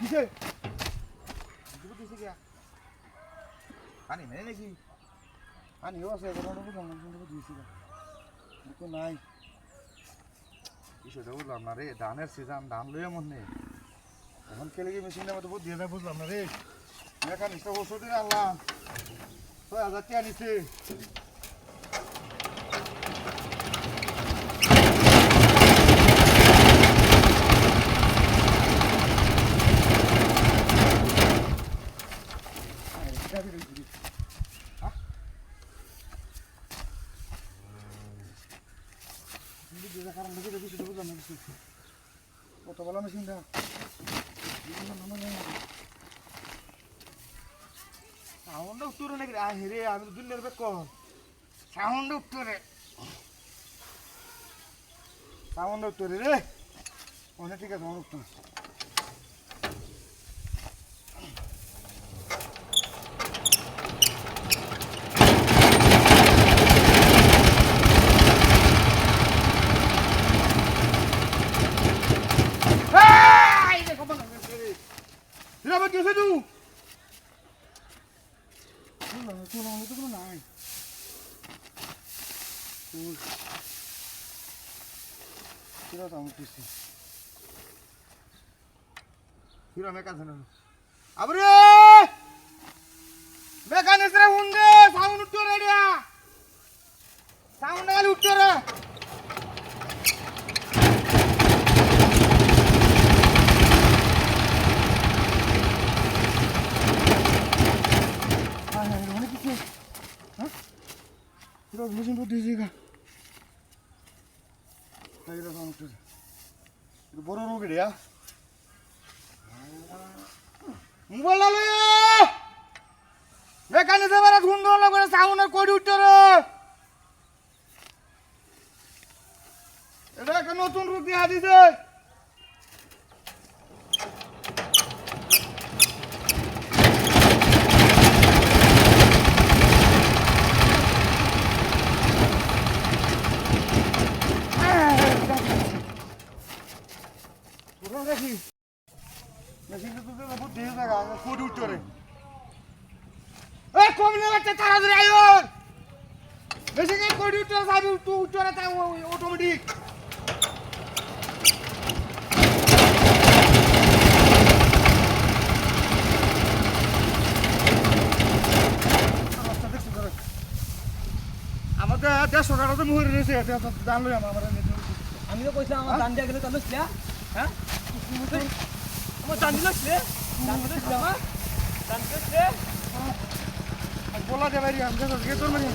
কিসে দুপুর দিছে। কি পানি মেরে নাকি? পানি আছে ঘটনাটুকু জঙ্গল জঙ্গল দিয়েছি তো নাই। বিষয়টা বুঝলাম না রে ধানের সিজন ধান লইয়ে মন নে এখন কেলে গিয়ে মেশিনটা মতো দিয়ে দেয় বুঝলাম না রে এখানে ওষুধ আনলাম। ছয় হাজার টাকা আনিছে। নিচ্ছে কারণ দেখে দেখি সেটা বুঝলাম না কিছু। কত বলা মেশিনটা সাউন্ড উত্তরে নাকি? আহে রে আমি তো দুনিয়ার ঠিক আছে উত্তর Tira a bandeira do বুঝলাম না চুল আমাদের তো কোনো নাই কিরা তো আমার কিছু Tira me casa não. Abre! Mecanismo ఉండే సౌండ్ ఉట్టోరేడియా సౌండ్ గాలి ఉట్టోరా হ্যাঁ কিরা মেশিন তো দিয়েছি গা তাই কিরা তো আমার কিছু বড় রোগ রে মোবাইল আলো মেকানিজম এর ধুন ধুন করে সাউন্ড কোডি উঠোরে এটা একটা নতুন রূপ দিয়া দিছে দেখি। মেশিনটা তো দিয়ে দেখা উত্তরে এ কমনে বাচ্চা তাড়াতাড়ি আইও বেশি করে কোডি উঠোরে সাবি উঠু উঠোরে তা অটোমেটিক তোরা আমাদের দেড়শো টাকা তো মুহুরি রয়েছে জানলো আমার আমি তো কইছিলাম আমার দান দিয়া গেলে তাহলে হ্যাঁ? আমার দান না ছিলে দান না ছিলে আমার দান দিল ছিলে বলা যাবে আমি তোর মানে